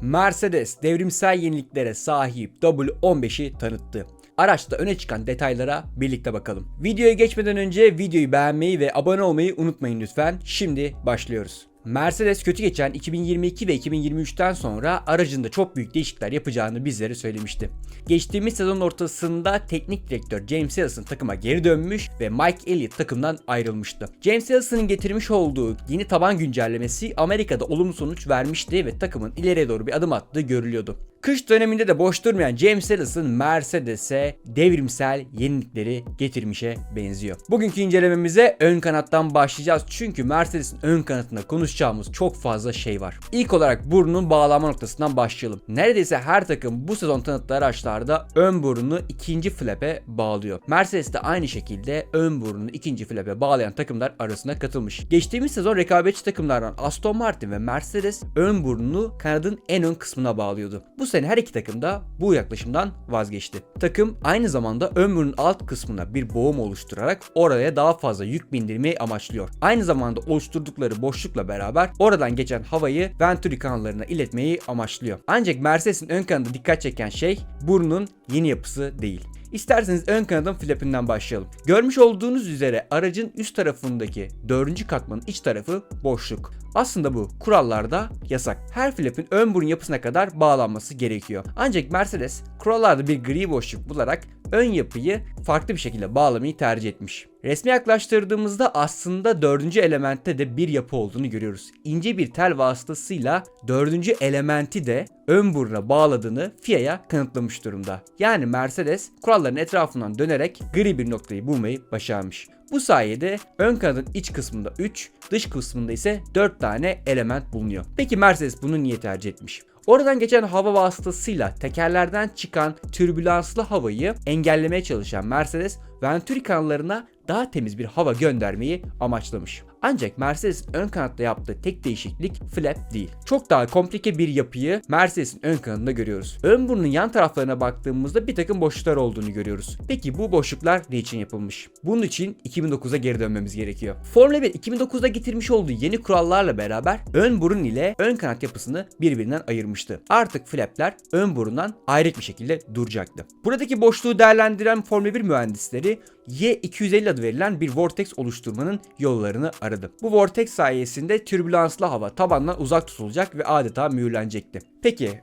Mercedes devrimsel yeniliklere sahip W15'i tanıttı. Araçta öne çıkan detaylara birlikte bakalım. Videoya geçmeden önce videoyu beğenmeyi ve abone olmayı unutmayın lütfen. Şimdi başlıyoruz. Mercedes kötü geçen 2022 ve 2023'ten sonra aracında çok büyük değişiklikler yapacağını bizlere söylemişti. Geçtiğimiz sezon ortasında teknik direktör James Allison takıma geri dönmüş ve Mike Elliott takımdan ayrılmıştı. James Allison'ın getirmiş olduğu yeni taban güncellemesi Amerika'da olumlu sonuç vermişti ve takımın ileriye doğru bir adım attığı görülüyordu. Kış döneminde de boş durmayan James Allison Mercedes'e devrimsel yenilikleri getirmişe benziyor. Bugünkü incelememize ön kanattan başlayacağız çünkü Mercedes'in ön kanatında konuşacağımız çok fazla şey var. İlk olarak burnunun bağlama noktasından başlayalım. Neredeyse her takım bu sezon tanıttığı araçlarda ön burnunu ikinci flap'e bağlıyor. Mercedes de aynı şekilde ön burnunu ikinci flap'e bağlayan takımlar arasına katılmış. Geçtiğimiz sezon rekabetçi takımlardan Aston Martin ve Mercedes ön burnunu kanadın en ön kısmına bağlıyordu. Bu sene her iki takım da bu yaklaşımdan vazgeçti. Takım aynı zamanda burnun alt kısmına bir boğum oluşturarak oraya daha fazla yük bindirmeyi amaçlıyor. Aynı zamanda oluşturdukları boşlukla beraber oradan geçen havayı Venturi kanallarına iletmeyi amaçlıyor. Ancak Mercedes'in ön kanadında dikkat çeken şey burnun yeni yapısı değil. İsterseniz ön kanadın flapinden başlayalım. Görmüş olduğunuz üzere aracın üst tarafındaki 4. katmanın iç tarafı boşluk. Aslında bu kurallarda yasak. Her flapin ön burun yapısına kadar bağlanması gerekiyor. Ancak Mercedes kurallarda bir gri boşluk bularak ön yapıyı farklı bir şekilde bağlamayı tercih etmiş. Resmi yaklaştırdığımızda aslında dördüncü elementte de bir yapı olduğunu görüyoruz. İnce bir tel vasıtasıyla dördüncü elementi de ön buruna bağladığını FIA'ya kanıtlamış durumda. Yani Mercedes kuralların etrafından dönerek gri bir noktayı bulmayı başarmış. Bu sayede ön kanadın iç kısmında 3, dış kısmında ise 4 tane element bulunuyor. Peki Mercedes bunu niye tercih etmiş? Oradan geçen hava vasıtasıyla tekerlerden çıkan türbülanslı havayı engellemeye çalışan Mercedes Venturi kanallarına daha temiz bir hava göndermeyi amaçlamış. Ancak Mercedes ön kanatta yaptığı tek değişiklik flap değil. Çok daha komplike bir yapıyı Mercedes'in ön kanadında görüyoruz. Ön burnun yan taraflarına baktığımızda bir takım boşluklar olduğunu görüyoruz. Peki bu boşluklar ne için yapılmış? Bunun için 2009'a geri dönmemiz gerekiyor. Formula 1 2009'da getirmiş olduğu yeni kurallarla beraber ön burun ile ön kanat yapısını birbirinden ayırmıştı. Artık flapler ön burundan ayrı bir şekilde duracaktı. Buradaki boşluğu değerlendiren Formula 1 mühendisleri Y250 adı verilen bir vortex oluşturmanın yollarını aradı. Bu vortex sayesinde türbülanslı hava tabandan uzak tutulacak ve adeta mühürlenecekti. Peki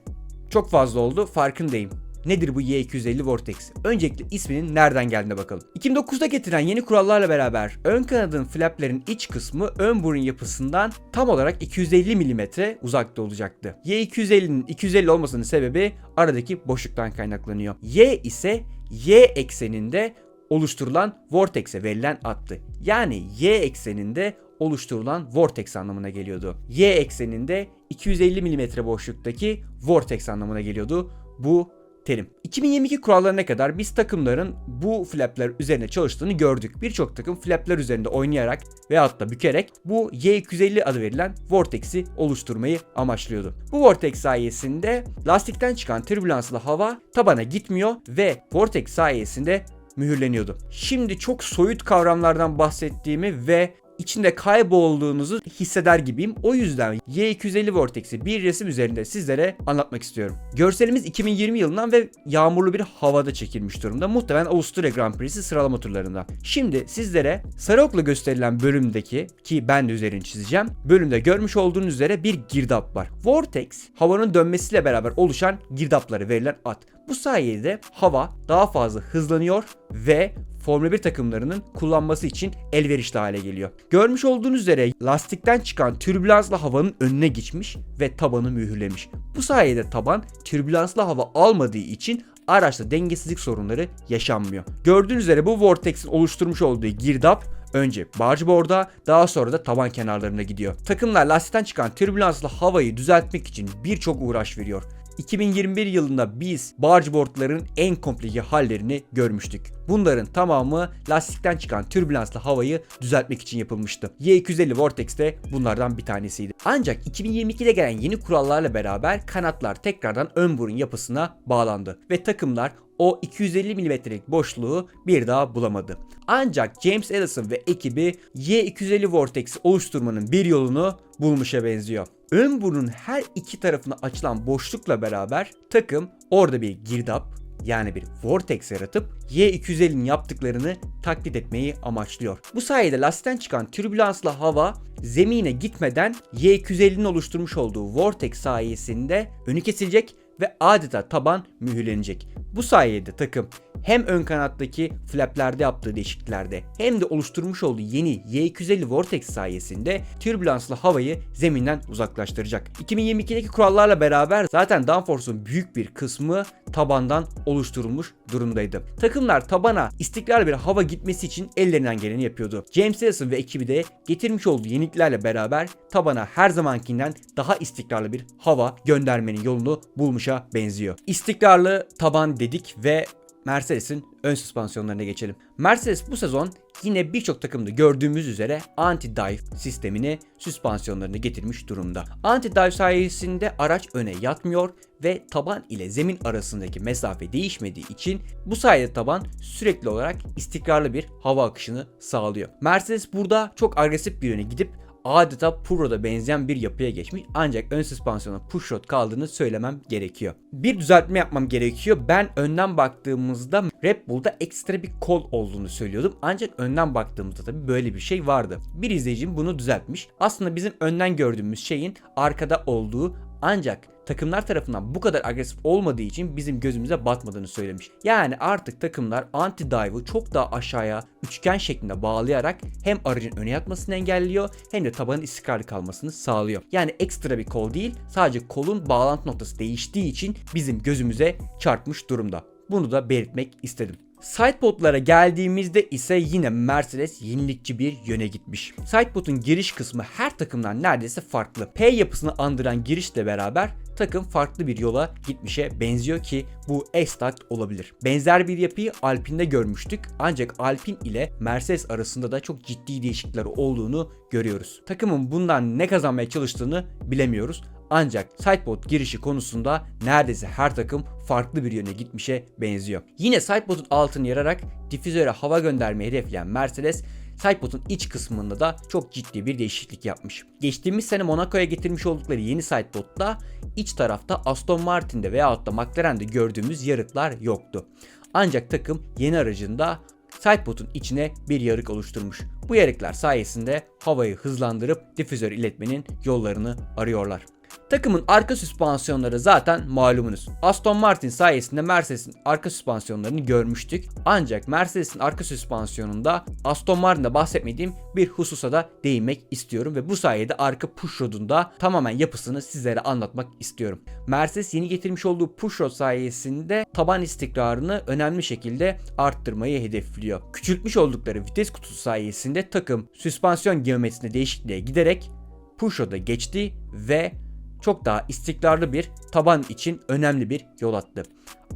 çok fazla oldu farkındayım. Nedir bu Y250 Vortex? Öncelikle isminin nereden geldiğine bakalım. 2009'da getiren yeni kurallarla beraber ön kanadın flaplerin iç kısmı ön burun yapısından tam olarak 250 mm uzakta olacaktı. Y250'nin 250 olmasının sebebi aradaki boşluktan kaynaklanıyor. Y ise Y ekseninde oluşturulan vortex'e verilen attı. Yani y ekseninde oluşturulan vortex anlamına geliyordu. Y ekseninde 250 mm boşluktaki vortex anlamına geliyordu bu terim. 2022 kurallarına kadar biz takımların bu flapler üzerine çalıştığını gördük. Birçok takım flapler üzerinde oynayarak veyahut da bükerek bu Y250 adı verilen vortex'i oluşturmayı amaçlıyordu. Bu vortex sayesinde lastikten çıkan türbülanslı hava tabana gitmiyor ve vortex sayesinde mühürleniyordu. Şimdi çok soyut kavramlardan bahsettiğimi ve içinde kaybolduğunuzu hisseder gibiyim. O yüzden Y250 Vortex'i bir resim üzerinde sizlere anlatmak istiyorum. Görselimiz 2020 yılından ve yağmurlu bir havada çekilmiş durumda. Muhtemelen Avusturya Grand Prix'si sıralama turlarında. Şimdi sizlere sarı okla gösterilen bölümdeki ki ben de üzerini çizeceğim. Bölümde görmüş olduğunuz üzere bir girdap var. Vortex havanın dönmesiyle beraber oluşan girdapları verilen at. Bu sayede hava daha fazla hızlanıyor ve Formula 1 takımlarının kullanması için elverişli hale geliyor. Görmüş olduğunuz üzere lastikten çıkan türbülanslı havanın önüne geçmiş ve tabanı mühürlemiş. Bu sayede taban türbülanslı hava almadığı için araçta dengesizlik sorunları yaşanmıyor. Gördüğünüz üzere bu vortex'in oluşturmuş olduğu girdap önce bargeboard'a daha sonra da taban kenarlarına gidiyor. Takımlar lastikten çıkan türbülanslı havayı düzeltmek için birçok uğraş veriyor. 2021 yılında biz bargeboardların en komplike hallerini görmüştük. Bunların tamamı lastikten çıkan türbülanslı havayı düzeltmek için yapılmıştı. Y250 Vortex de bunlardan bir tanesiydi. Ancak 2022'de gelen yeni kurallarla beraber kanatlar tekrardan ön burun yapısına bağlandı ve takımlar o 250 milimetrelik boşluğu bir daha bulamadı. Ancak James Allison ve ekibi Y250 Vortex'i oluşturmanın bir yolunu bulmuşa benziyor. Ön burnun her iki tarafına açılan boşlukla beraber takım orada bir girdap yani bir vortex yaratıp Y250'nin yaptıklarını taklit etmeyi amaçlıyor. Bu sayede lastikten çıkan türbülanslı hava zemine gitmeden Y250'nin oluşturmuş olduğu vortex sayesinde önü kesilecek ve adeta taban mühürlenecek. Bu sayede takım hem ön kanattaki flaplerde yaptığı değişikliklerde hem de oluşturmuş olduğu yeni Y250 Vortex sayesinde türbülanslı havayı zeminden uzaklaştıracak. 2022'deki kurallarla beraber zaten downforce'un büyük bir kısmı tabandan oluşturulmuş durumdaydı. Takımlar tabana istikrarlı bir hava gitmesi için ellerinden geleni yapıyordu. James Allison ve ekibi de getirmiş olduğu yeniliklerle beraber tabana her zamankinden daha istikrarlı bir hava göndermenin yolunu bulmuşa benziyor. İstikrarlı taban dedik ve Mercedes'in ön süspansiyonlarına geçelim. Mercedes bu sezon yine birçok takımda gördüğümüz üzere anti-dive sistemini süspansiyonlarına getirmiş durumda. Anti-dive sayesinde araç öne yatmıyor ve taban ile zemin arasındaki mesafe değişmediği için bu sayede taban sürekli olarak istikrarlı bir hava akışını sağlıyor. Mercedes burada çok agresif bir yöne gidip adeta Puro'da benzeyen bir yapıya geçmiş ancak ön süspansiyona pushrod kaldığını söylemem gerekiyor. Bir düzeltme yapmam gerekiyor. Ben önden baktığımızda Red Bull'da ekstra bir kol olduğunu söylüyordum. Ancak önden baktığımızda tabii böyle bir şey vardı. Bir izleyicim bunu düzeltmiş. Aslında bizim önden gördüğümüz şeyin arkada olduğu ancak takımlar tarafından bu kadar agresif olmadığı için bizim gözümüze batmadığını söylemiş. Yani artık takımlar anti-dive'ı çok daha aşağıya üçgen şeklinde bağlayarak hem aracın öne yatmasını engelliyor hem de tabanın istikrarlı kalmasını sağlıyor. Yani ekstra bir kol değil sadece kolun bağlantı noktası değiştiği için bizim gözümüze çarpmış durumda. Bunu da belirtmek istedim. Sidepod'lara geldiğimizde ise yine Mercedes yenilikçi bir yöne gitmiş. Sidepod'un giriş kısmı her takımdan neredeyse farklı. P yapısını andıran girişle beraber takım farklı bir yola gitmişe benziyor ki bu Estakt olabilir. Benzer bir yapıyı Alpine'de görmüştük ancak Alpine ile Mercedes arasında da çok ciddi değişiklikler olduğunu görüyoruz. Takımın bundan ne kazanmaya çalıştığını bilemiyoruz ancak sidepod girişi konusunda neredeyse her takım farklı bir yöne gitmişe benziyor. Yine sidepod'un altını yararak difüzöre hava göndermeyi hedefleyen Mercedes Sidepod'un iç kısmında da çok ciddi bir değişiklik yapmış. Geçtiğimiz sene Monaco'ya getirmiş oldukları yeni Sidepod'da iç tarafta Aston Martin'de veyahut da McLaren'de gördüğümüz yarıklar yoktu. Ancak takım yeni aracında sidepod'un içine bir yarık oluşturmuş. Bu yarıklar sayesinde havayı hızlandırıp difüzör iletmenin yollarını arıyorlar. Takımın arka süspansiyonları zaten malumunuz. Aston Martin sayesinde Mercedes'in arka süspansiyonlarını görmüştük. Ancak Mercedes'in arka süspansiyonunda Aston Martin'de bahsetmediğim bir hususa da değinmek istiyorum ve bu sayede arka pushrod'un da tamamen yapısını sizlere anlatmak istiyorum. Mercedes yeni getirmiş olduğu pushrod sayesinde taban istikrarını önemli şekilde arttırmayı hedefliyor. Küçültmüş oldukları vites kutusu sayesinde takım süspansiyon geometrisinde değişikliğe giderek pushrod'a geçti ve çok daha istikrarlı bir taban için önemli bir yol attı.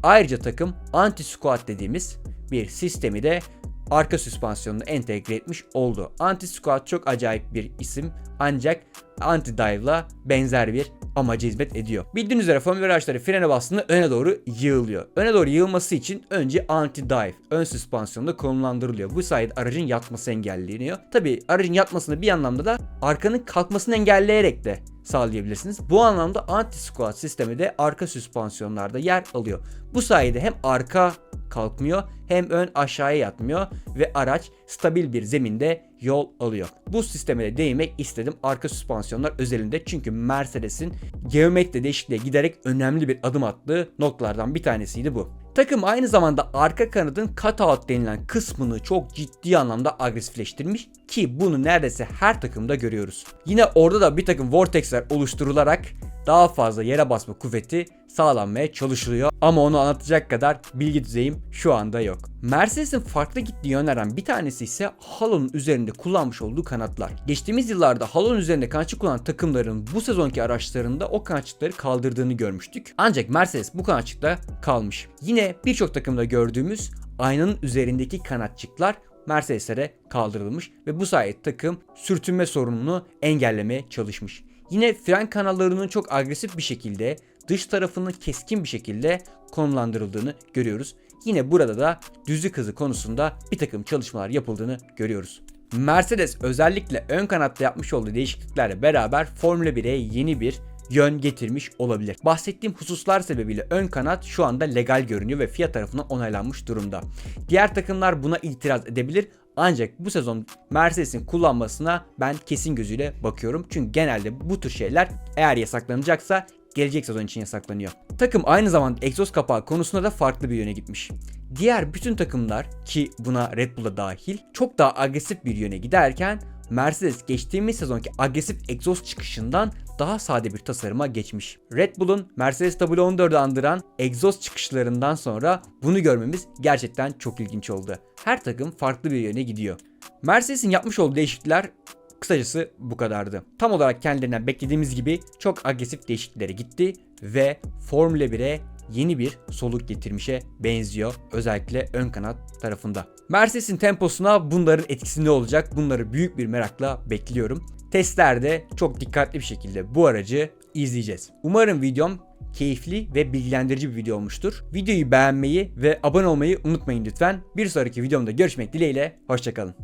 Ayrıca takım anti squat dediğimiz bir sistemi de arka süspansiyonuna entegre etmiş oldu. Anti squat çok acayip bir isim ancak anti dive'la benzer bir amaca hizmet ediyor. Bildiğiniz üzere Formula araçları frene bastığında öne doğru yığılıyor. Öne doğru yığılması için önce anti dive ön süspansiyonda konumlandırılıyor. Bu sayede aracın yatması engelleniyor. Tabi aracın yatmasını bir anlamda da arkanın kalkmasını engelleyerek de sağlayabilirsiniz. Bu anlamda anti squat sistemi de arka süspansiyonlarda yer alıyor. Bu sayede hem arka kalkmıyor hem ön aşağıya yatmıyor ve araç stabil bir zeminde yol alıyor. Bu sisteme de değinmek istedim arka süspansiyonlar özelinde çünkü Mercedes'in geometri değişikliğe giderek önemli bir adım attığı noktalardan bir tanesiydi bu. Takım aynı zamanda arka kanadın cutout denilen kısmını çok ciddi anlamda agresifleştirmiş ki bunu neredeyse her takımda görüyoruz. Yine orada da bir takım vortexler oluşturularak daha fazla yere basma kuvveti sağlanmaya çalışılıyor ama onu anlatacak kadar bilgi düzeyim şu anda yok. Mercedes'in farklı gittiği yönlerden bir tanesi ise Halo'nun üzerinde kullanmış olduğu kanatlar. Geçtiğimiz yıllarda Halo'nun üzerinde kanatçık kullanan takımların bu sezonki araçlarında o kanatçıkları kaldırdığını görmüştük. Ancak Mercedes bu kanatçıkta kalmış. Yine birçok takımda gördüğümüz aynanın üzerindeki kanatçıklar Mercedes'lere kaldırılmış ve bu sayede takım sürtünme sorununu engellemeye çalışmış. Yine fren kanallarının çok agresif bir şekilde dış tarafının keskin bir şekilde konumlandırıldığını görüyoruz. yine burada da düzlük hızı konusunda bir takım çalışmalar yapıldığını görüyoruz. Mercedes özellikle ön kanatta yapmış olduğu değişikliklerle beraber Formula 1'e yeni bir yön getirmiş olabilir. Bahsettiğim hususlar sebebiyle ön kanat şu anda legal görünüyor ve FIA tarafından onaylanmış durumda. Diğer takımlar buna itiraz edebilir ancak bu sezon Mercedes'in kullanmasına ben kesin gözüyle bakıyorum. Çünkü genelde bu tür şeyler eğer yasaklanacaksa gelecek sezon için yasaklanıyor. Takım aynı zamanda egzoz kapağı konusunda da farklı bir yöne gitmiş. Diğer bütün takımlar ki buna Red Bull'a dahil çok daha agresif bir yöne giderken Mercedes geçtiğimiz sezonki agresif egzoz çıkışından daha sade bir tasarıma geçmiş. Red Bull'un Mercedes W14'ü andıran egzoz çıkışlarından sonra bunu görmemiz gerçekten çok ilginç oldu. Her takım farklı bir yöne gidiyor. Mercedes'in yapmış olduğu değişiklikler Kısacası bu kadardı. Tam olarak kendilerinden beklediğimiz gibi çok agresif değişikliklere gitti ve Formula 1'e yeni bir soluk getirmişe benziyor. Özellikle ön kanat tarafında. Mercedes'in temposuna bunların etkisi ne olacak? Bunları büyük bir merakla bekliyorum. Testlerde çok dikkatli bir şekilde bu aracı izleyeceğiz. Umarım videom keyifli ve bilgilendirici bir video olmuştur. Videoyu beğenmeyi ve abone olmayı unutmayın lütfen. Bir sonraki videomda görüşmek dileğiyle. Hoşçakalın.